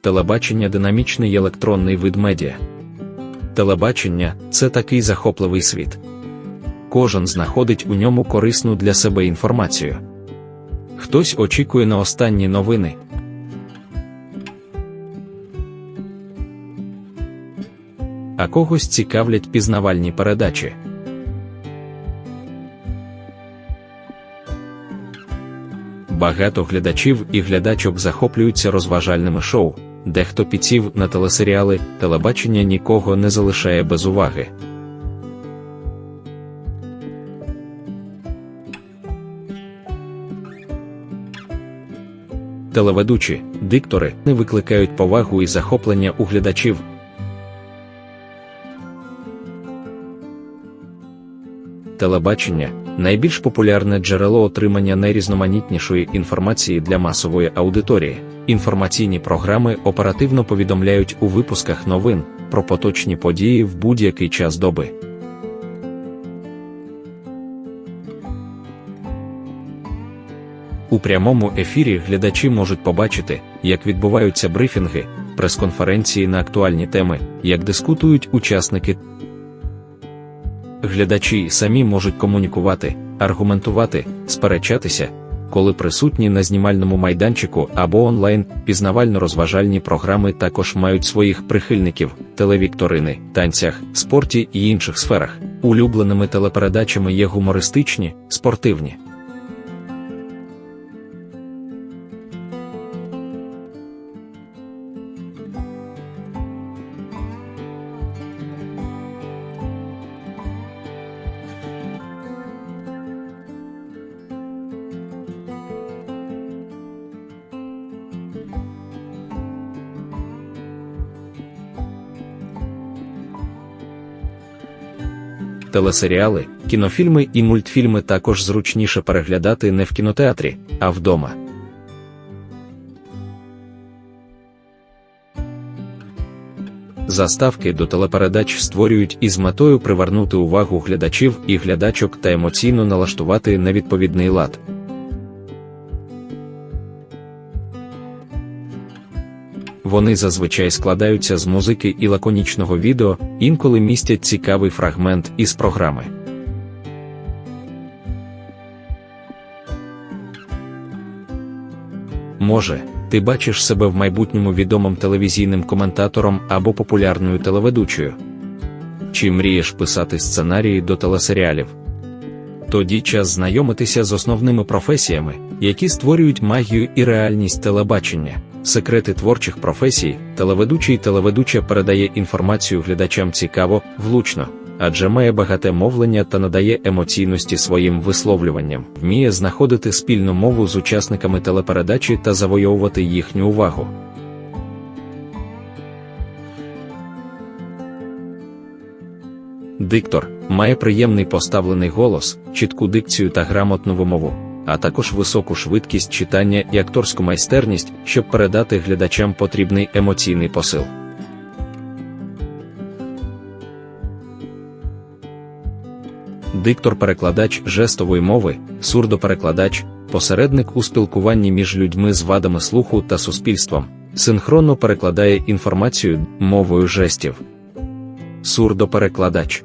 телебачення динамічний електронний вид медіа. Телебачення це такий захопливий світ. Кожен знаходить у ньому корисну для себе інформацію. Хтось очікує на останні новини. А когось цікавлять пізнавальні передачі. Багато глядачів і глядачок захоплюються розважальними шоу, дехто підсів на телесеріали, телебачення нікого не залишає без уваги. Телеведучі, диктори не викликають повагу і захоплення у глядачів. Телебачення найбільш популярне джерело отримання найрізноманітнішої інформації для масової аудиторії. Інформаційні програми оперативно повідомляють у випусках новин про поточні події в будь-який час доби. У прямому ефірі глядачі можуть побачити, як відбуваються брифінги, прес-конференції на актуальні теми, як дискутують учасники. Глядачі самі можуть комунікувати, аргументувати, сперечатися, коли присутні на знімальному майданчику або онлайн, пізнавально-розважальні програми також мають своїх прихильників, телевікторини, танцях, спорті і інших сферах. Улюбленими телепередачами є гумористичні, спортивні. Телесеріали, кінофільми і мультфільми також зручніше переглядати не в кінотеатрі, а вдома. Заставки до телепередач створюють із метою привернути увагу глядачів і глядачок та емоційно налаштувати на відповідний лад. Вони зазвичай складаються з музики і лаконічного відео, інколи містять цікавий фрагмент із програми. Може, ти бачиш себе в майбутньому відомим телевізійним коментатором або популярною телеведучою? Чи мрієш писати сценарії до телесеріалів? Тоді час знайомитися з основними професіями, які створюють магію і реальність телебачення. Секрети творчих професій, телеведучий телеведуча передає інформацію глядачам цікаво, влучно, адже має багате мовлення та надає емоційності своїм висловлюванням, вміє знаходити спільну мову з учасниками телепередачі та завойовувати їхню увагу. Диктор має приємний поставлений голос, чітку дикцію та грамотну вимову а також високу швидкість читання і акторську майстерність, щоб передати глядачам потрібний емоційний посил. Диктор-перекладач жестової мови, сурдоперекладач, посередник у спілкуванні між людьми з вадами слуху та суспільством, синхронно перекладає інформацію мовою жестів. Сурдоперекладач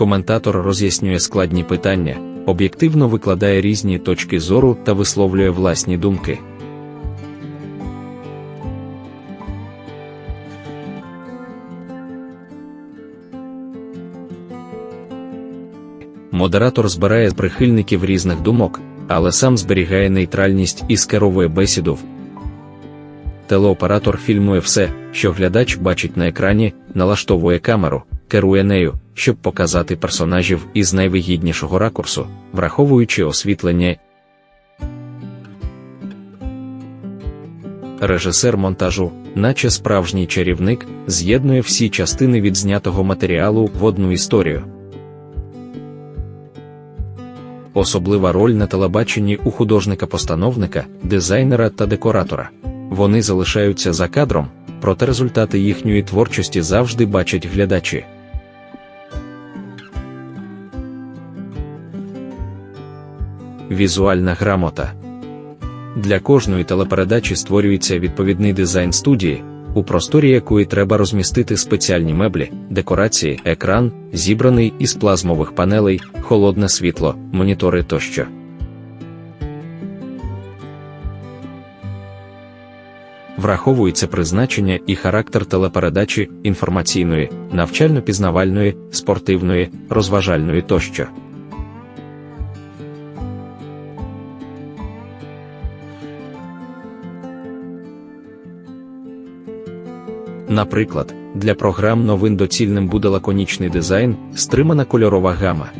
Коментатор роз'яснює складні питання, об'єктивно викладає різні точки зору та висловлює власні думки. Модератор збирає прихильників різних думок, але сам зберігає нейтральність і скеровує бесіду. Телеоператор фільмує все, що глядач бачить на екрані, налаштовує камеру, керує нею, щоб показати персонажів із найвигіднішого ракурсу, враховуючи освітлення. Режисер монтажу, наче справжній чарівник, з'єднує всі частини відзнятого матеріалу в одну історію. Особлива роль на телебаченні у художника-постановника, дизайнера та декоратора. Вони залишаються за кадром, проте результати їхньої творчості завжди бачать глядачі. Візуальна грамота. Для кожної телепередачі створюється відповідний дизайн студії, у просторі якої треба розмістити спеціальні меблі, декорації, екран, зібраний із плазмових панелей, холодне світло, монітори тощо. Враховується призначення і характер телепередачі інформаційної, навчально-пізнавальної, спортивної, розважальної тощо. Наприклад, для програм новин доцільним буде лаконічний дизайн, стримана кольорова гама.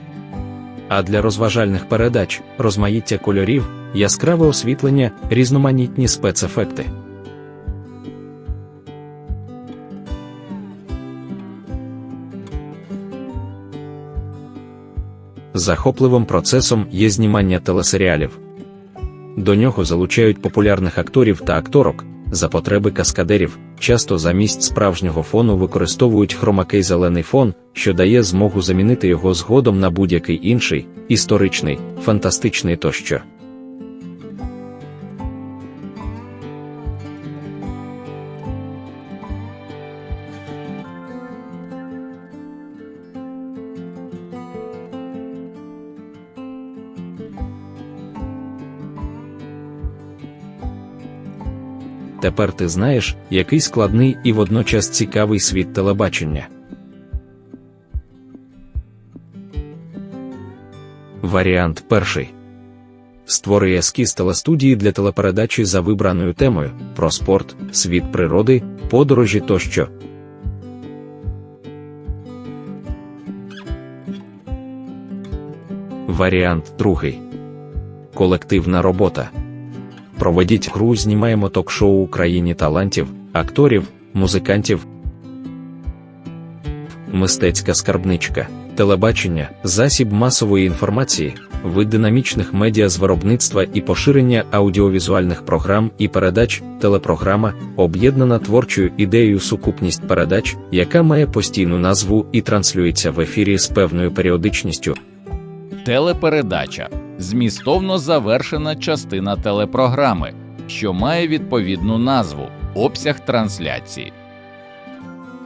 А для розважальних передач розмаїття кольорів, яскраве освітлення, різноманітні спецефекти. Захопливим процесом є знімання телесеріалів. До нього залучають популярних акторів та акторок, за потреби каскадерів, часто замість справжнього фону використовують хромакей зелений фон, що дає змогу замінити його згодом на будь-який інший, історичний, фантастичний тощо. Тепер ти знаєш, який складний і водночас цікавий світ телебачення. Варіант перший. Створи ескіз телестудії для телепередачі за вибраною темою про спорт, світ природи, подорожі тощо. Варіант другий. Колективна робота. Проведіть гру, знімаємо ток-шоу Україні талантів, акторів, музикантів. Мистецька скарбничка, телебачення, засіб масової інформації, вид динамічних медіа з виробництва і поширення аудіовізуальних програм і передач, телепрограма, об'єднана творчою ідеєю сукупність передач, яка має постійну назву і транслюється в ефірі з певною періодичністю. Телепередача змістовно завершена частина телепрограми, що має відповідну назву обсяг трансляції.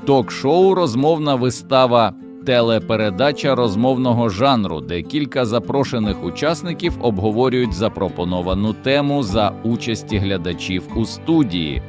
Ток-шоу розмовна вистава телепередача розмовного жанру, де кілька запрошених учасників обговорюють запропоновану тему за участі глядачів у студії.